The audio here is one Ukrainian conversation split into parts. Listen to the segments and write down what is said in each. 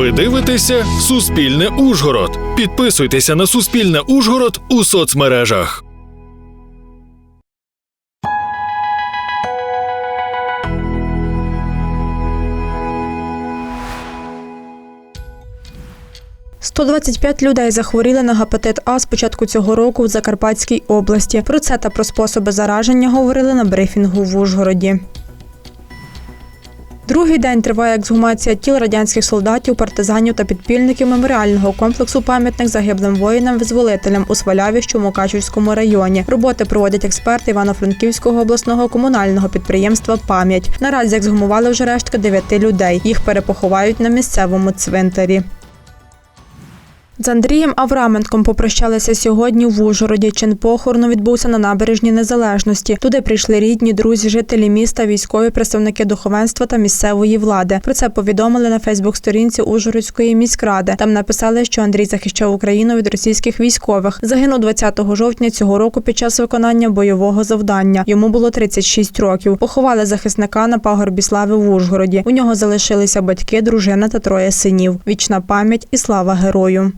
Ви дивитеся Суспільне Ужгород. Підписуйтеся на Суспільне Ужгород у соцмережах. – 125 людей захворіли на гепатит А з початку цього року в Закарпатській області. Про це та про способи зараження говорили на брифінгу в Ужгороді. Другий день триває ексгумація тіл радянських солдатів, партизанів та підпільників меморіального комплексу пам'ятник загиблим воїнам-визволителям у Свалявищу Мукачівському районі. Роботи проводять експерти Івано-Франківського обласного комунального підприємства Пам'ять. Наразі ексгумували вже рештки дев'яти людей. Їх перепоховають на місцевому цвинтарі. З Андрієм Авраменком попрощалися сьогодні в Ужгороді. Чин похорону відбувся на набережні Незалежності. Туди прийшли рідні, друзі, жителі міста, військові, представники духовенства та місцевої влади. Про це повідомили на Фейсбук-сторінці Ужгородської міськради. Там написали, що Андрій захищав Україну від російських військових. Загинув 20 жовтня цього року під час виконання бойового завдання. Йому було 36 років. Поховали захисника на пагорбі слави в Ужгороді. У нього залишилися батьки, дружина та троє синів. Вічна пам'ять і слава герою.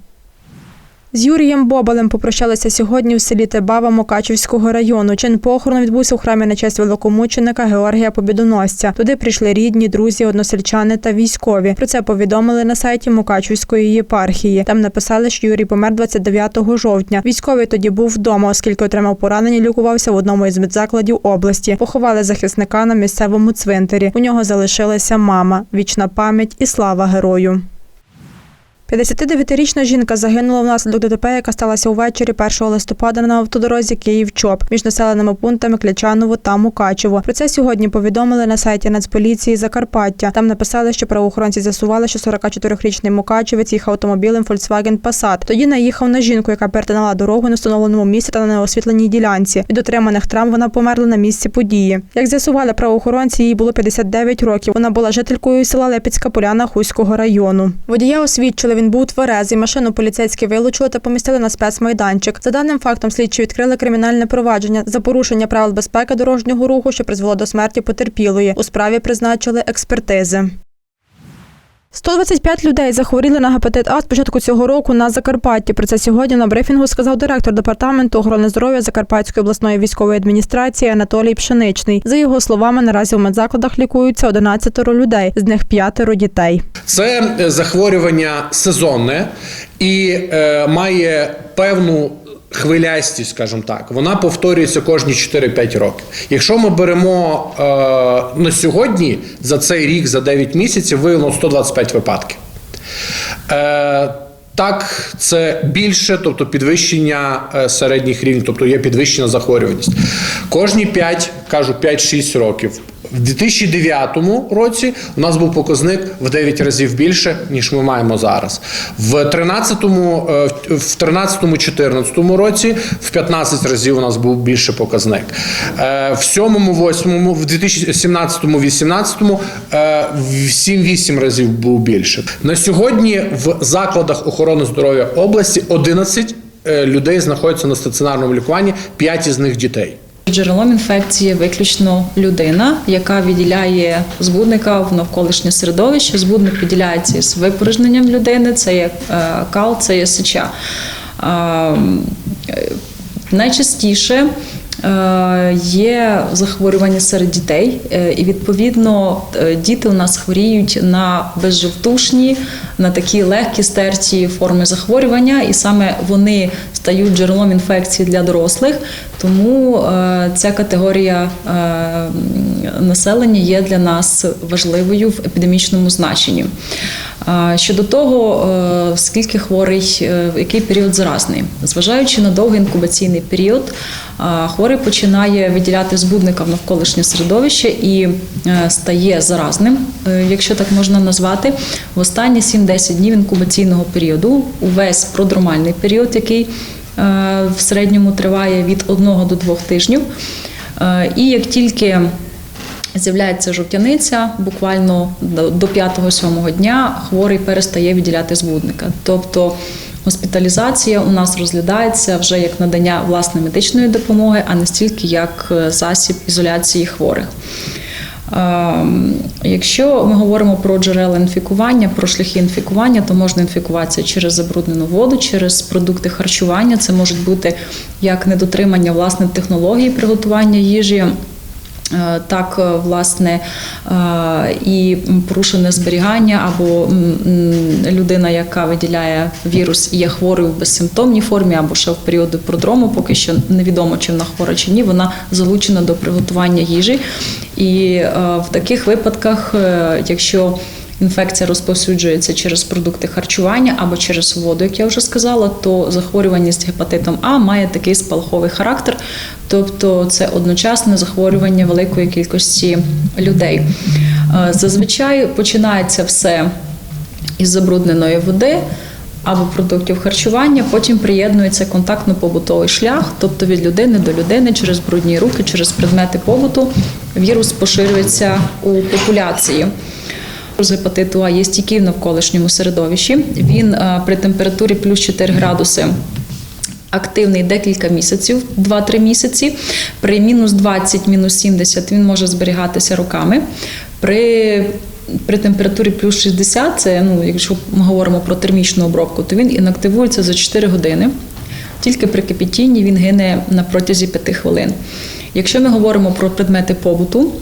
З Юрієм Бобалем попрощалися сьогодні в селі Тебава Мукачівського району. Чин похорону відбувся у храмі на честь великомученика Георгія Побідоносця. Туди прийшли рідні, друзі, односельчани та військові. Про це повідомили на сайті Мукачівської єпархії. Там написали, що Юрій помер 29 жовтня. Військовий тоді був вдома, оскільки отримав поранення, лікувався в одному із медзакладів області. Поховали захисника на місцевому цвинтарі. У нього залишилася мама. Вічна пам'ять і слава герою. 59-річна жінка загинула внаслідок ДТП, яка сталася увечері 1 листопада на автодорозі Київ-Чоп між населеними пунктами Клячаново та Мукачево. Про це сьогодні повідомили на сайті Нацполіції Закарпаття. Там написали, що правоохоронці з'ясували, що 44-річний мукачевець їхав автомобілем Volkswagen Passat. Тоді наїхав на жінку, яка перетинала дорогу на встановленому місці та на неосвітленій ділянці. Від отриманих травм вона померла на місці події. Як з'ясували правоохоронці, їй було 59 років. Вона була жителькою села Лепіцька Поляна Хуського району. Водія освідчили, він був тверезий. Машину поліцейські вилучили та помістили на спецмайданчик. За даним фактом, слідчі відкрили кримінальне провадження за порушення правил безпеки дорожнього руху, що призвело до смерті потерпілої. У справі призначили експертизи. 125 людей захворіли на гепатит А з початку цього року на Закарпатті. Про це сьогодні на брифінгу сказав директор департаменту охорони здоров'я Закарпатської обласної військової адміністрації Анатолій Пшеничний. За його словами, наразі в медзакладах лікуються 11 людей, з них п'ятеро дітей. Це е, захворювання сезонне і е, має певну хвилястість, скажімо так. Вона повторюється кожні 4-5 років. Якщо ми беремо е, на сьогодні за цей рік, за 9 місяців, виявлено 125 випадків. Е, так, це більше, тобто підвищення е, середніх рівнів, тобто є підвищена захворюваність. Кожні 5, кажу, 5-6 років. В 2009 році у нас був показник в 9 разів більше, ніж ми маємо зараз. В 13-му, е, в 13-14 році в 15 разів у нас був більше показник. Е, В 7-му, 8-му, в 2017-му, 18-му е, в 7-8 разів був більше. На сьогодні в закладах охорони здоров'я області 11 е, людей знаходяться на стаціонарному лікуванні, 5 із них дітей. Джерелом інфекції виключно людина, яка відділяє збудника в навколишнє середовище. Збудник виділяється з випорожненням людини, це є е, кал, це є сеча. Е, е, Найчастіше е, є захворювання серед дітей, і відповідно діти у нас хворіють на безжовтушні, на такі легкі стерті форми захворювання, і саме вони стають джерелом інфекції для дорослих. Тому е, ця категорія е, населення є для нас важливою в епідемічному значенні. Щодо того, е, скільки хворий, е, в який період заразний, зважаючи на довгий інкубаційний період, е, хворий починає виділяти збудника в навколишнє середовище і стає заразним, якщо так можна назвати, в останні 7-10 днів інкубаційного періоду, увесь продромальний період, який в середньому триває від 1 до 2 тижнів. І як тільки З'являється жовтяниця, буквально до до 5-7 дня хворий перестає відділяти збудника. Тобто госпіталізація у нас розглядається вже як надання власної медичної допомоги, а не стільки як е, засіб ізоляції хворих. Ем, Якщо ми говоримо про джерела інфікування, про шляхи інфікування, то можна інфікуватися через забруднену воду, через продукти харчування. Це можуть бути як недотримання власне технології приготування їжі. Е, Так, е, власне, е, і порушене зберігання, або людина, яка виділяє вірус і є хворою в безсимптомній формі, або ще в періоди продрому, поки що невідомо, чи вона хвора чи ні, вона залучена до приготування їжі. І в таких випадках, якщо інфекція розповсюджується через продукти харчування або через воду, як я вже сказала, то захворюваність гепатитом А має такий спалаховий характер, тобто це одночасне захворювання великої кількості людей. Е, Зазвичай починається все із забрудненої води. Або продуктів харчування, потім приєднується контактно-побутовий шлях, тобто від людини до людини через брудні руки, через предмети побуту. Вірус поширюється у популяції. З гепатиту А є стійкий в навколишньому середовищі. Він е, при температурі плюс 4 градуси активний декілька місяців, 2-3 місяці. При мінус 20, мінус 70 він може зберігатися роками. При при температурі плюс 60, це ну, якщо ми говоримо про термічну обробку, то він інактивується за 4 години. Тільки при кипятінні він гине на протязі 5 хвилин. Якщо ми говоримо про предмети побуту,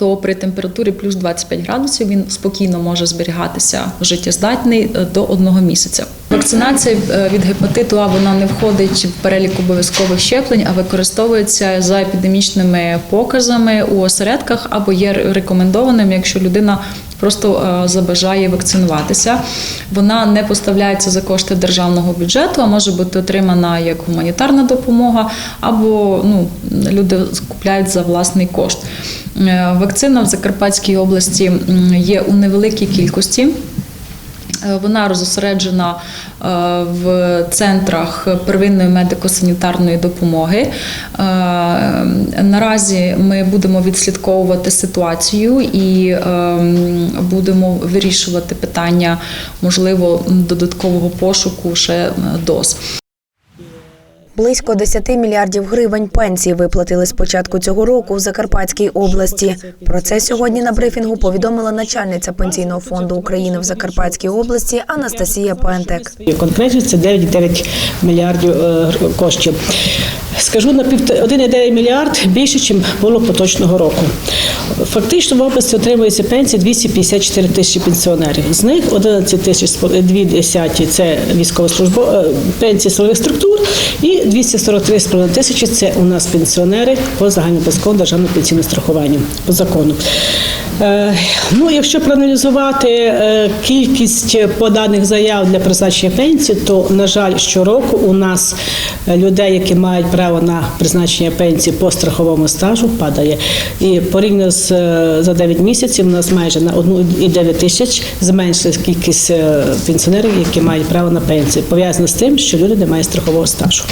то при температурі плюс 25 градусів він спокійно може зберігатися життєздатний е, до одного місяця. Вакцинація е, від гепатиту А вона не входить в перелік обов'язкових щеплень, а використовується за епідемічними показами у осередках або є рекомендованим, якщо людина просто е, забажає вакцинуватися. Вона не поставляється за кошти державного бюджету, а може бути отримана як гуманітарна допомога, або ну, люди купляють за власний кошт. Е, Вакцина в Закарпатській області є у невеликій кількості. Е, Вона розосереджена е, в центрах первинної медико-санітарної допомоги. Е, Наразі ми будемо відслідковувати ситуацію і е, будемо вирішувати питання можливо додаткового пошуку ще доз. Близько 10 мільярдів гривень пенсії виплатили з початку цього року в Закарпатській області. Про це сьогодні на брифінгу повідомила начальниця пенсійного фонду України в Закарпатській області Анастасія Пентек. Конкретно це 9,9 мільярдів е, коштів. Скажу на пів 1,9 мільярд більше, ніж було поточного року. Фактично в області отримується пенсії 254 тисячі пенсіонерів. З них 11 тисяч 2 це військовослужбо е, пенсії силових структур, і 243,5 тисячі це у нас пенсіонери по загальнообов'язковому державному пенсійному страхуванню по закону. Е, Ну, якщо проаналізувати е, кількість поданих заяв для призначення пенсії, то на жаль, щороку у нас людей, які мають право на призначення пенсії по страховому стажу, падає. І порівняно з е, за 9 місяців у нас майже на 1,9 тисяч зменшилась кількість е, пенсіонерів, які мають право на пенсію. Пов'язано з тим, що люди не мають страхового стажу.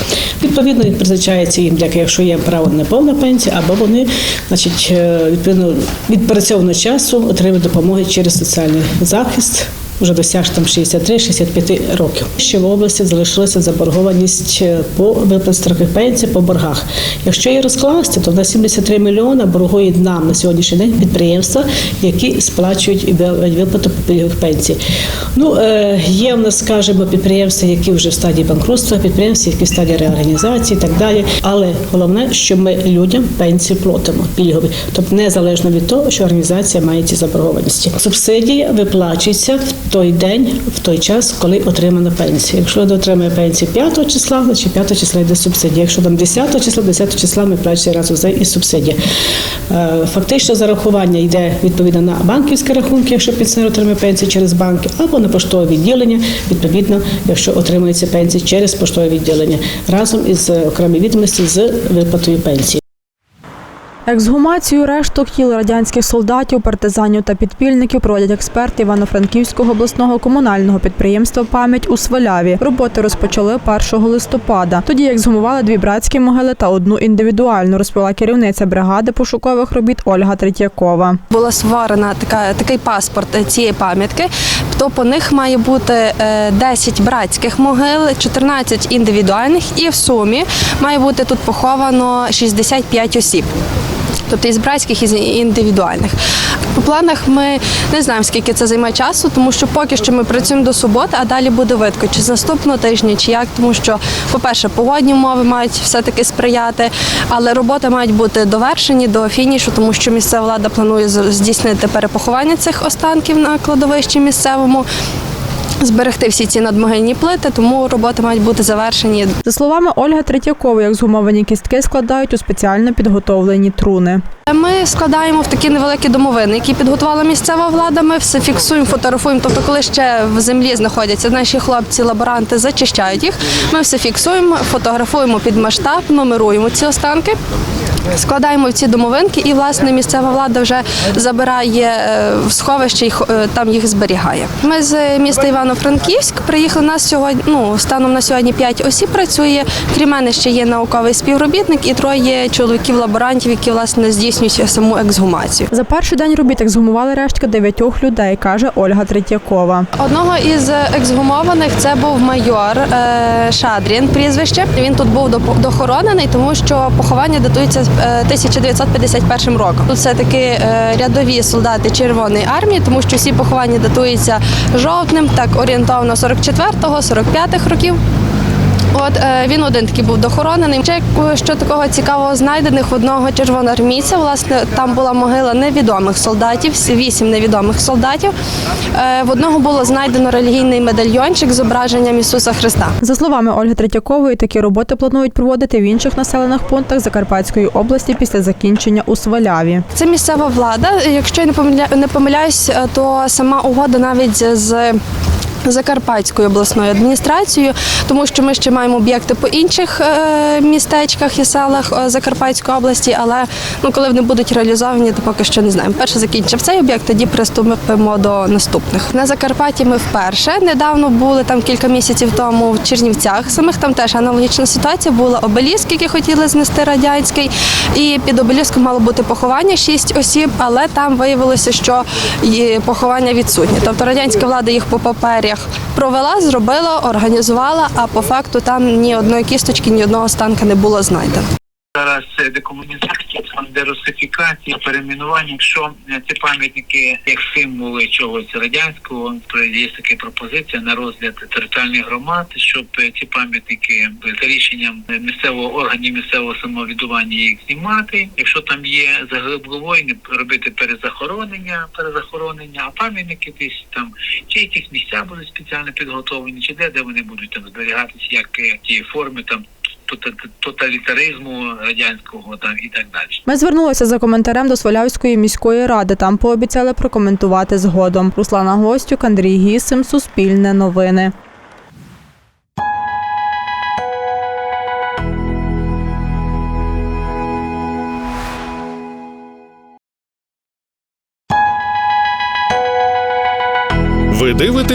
Відповідно, він призначається їм, як якщо є право на повну пенсію, або вони, значить, е, відповідно відпрацьованого часу отримують допомоги через соціальний захист. Вже досяг там 63-65 років. Ще в області залишилася заборгованість е, по виплаті пенсій по боргах. Якщо її розкласти, то на 73 мільйона боргують нам на сьогоднішній день підприємства, які сплачують виплату пенсій. Ну е, є в нас, скажімо, підприємства, які вже в стадії банкрутства, підприємства, які в стадії реорганізації і так далі. Але головне, що ми людям пенсії платимо пільгові, тобто незалежно від того, що організація має ці заборгованості. Субсидія виплачується той день, в той час, коли отримана пенсія. Якщо люди отримує пенсію 5 числа, значить 5 числа йде субсидія. Якщо там 10 числа, 10 числа ми плачемо разом з і субсидія. Е, Фактично зарахування йде відповідно на банківські рахунки, якщо пенсіонер отримує пенсію через банки, або на поштове відділення, відповідно, якщо отримується пенсія через поштове відділення, разом із е, окремі відомості з виплатою пенсії. Ексгумацію решток тіл радянських солдатів, партизанів та підпільників проводять експерти Івано-Франківського обласного комунального підприємства Пам'ять у Сваляві. Роботи розпочали 1 листопада. Тоді ексгумували дві братські могили та одну індивідуальну, розповіла керівниця бригади пошукових робіт Ольга Третьякова. була створена така такий паспорт е, цієї пам'ятки. То по них має бути е, 10 братських могил, 14 індивідуальних, і в сумі має бути тут поховано 65 осіб. Тобто із братських і з індивідуальних. По планах ми не знаємо, скільки це займе часу, тому що поки що ми працюємо до суботи, а далі буде видко, чи з наступного тижня, чи як, тому що, по-перше, погодні умови мають все-таки сприяти, але роботи мають бути довершені до фінішу, тому що місцева влада планує здійснити перепоховання цих останків на кладовищі місцевому. Зберегти всі ці надмогильні плити, тому роботи мають бути завершені За словами Ольги Третьякової, ексгумовані кістки складають у спеціально підготовлені труни. Ми складаємо в такі невеликі домовини, які підготувала місцева влада. Ми все фіксуємо, фотографуємо. Тобто, коли ще в землі знаходяться наші хлопці, лаборанти зачищають їх. Ми все фіксуємо, фотографуємо під масштаб, номеруємо ці останки. Складаємо в ці домовинки, і власне місцева влада вже забирає е, в сховище і е, там їх зберігає. Ми з міста Івано-Франківськ приїхали. Нас сьогодні ну станом на сьогодні 5 осіб працює. Крім мене ще є науковий співробітник і троє чоловіків-лаборантів, які власне здійснюють саму ексгумацію. За перший день робіт ексгумували рештки дев'ятьох людей, каже Ольга Третьякова. Одного із ексгумованих це був майор е, Шадрін. Прізвище він тут був дохоронений, тому що поховання датується е, 1951 роком. Тут все таки е, рядові солдати Червоної армії, тому що всі поховання датуються жовтнем, так орієнтовно 44-го, 45-х років. От е, він один такий був дохоронений. Ще що такого цікавого знайдених одного червоноармійця. Власне, там була могила невідомих солдатів, вісім невідомих солдатів. Е, в одного було знайдено релігійний медальйончик з зображенням Ісуса Христа. За словами Ольги Третьякової, такі роботи планують проводити в інших населених пунктах Закарпатської області після закінчення у Сваляві. Це місцева влада. Якщо я не помиля- помиляюсь, е, то сама угода навіть з. Закарпатською обласною адміністрацією, тому що ми ще маємо об'єкти по інших е, містечках і селах е, Закарпатської області, але ну коли вони будуть реалізовані, то поки що не знаємо. Перше закінчив цей об'єкт, тоді приступимо до наступних. На Закарпатті ми вперше недавно були там кілька місяців тому в Чернівцях. Самих там теж аналогічна ситуація була обеліск, який хотіли знести радянський, і під обеліском мало бути поховання шість осіб, але там виявилося, що поховання відсутні. Тобто радянська влада їх по паперях провела, зробила, організувала, а по факту там ні одної кісточки, ні одного останка не було знайдено. Зараз декомунізація, там, дерусифікація, перейменування. Якщо е, ці пам'ятники як символи чогось радянського, то є така пропозиція на розгляд територіальних громад, щоб е, ці пам'ятники за рішенням місцевого органів місцевого самоврядування їх знімати. Якщо там є загиблі воїни, робити перезахоронення, перезахоронення, а пам'ятники десь там чи якісь місця будуть спеціально підготовлені, чи де, де вони будуть там зберігатися, як е, ті форми там тоталітаризму радянського там і так далі. Ми звернулися за коментарем до Свалявської міської ради. Там пообіцяли прокоментувати згодом. Руслана Гостюк, Андрій Гісим, Суспільне новини.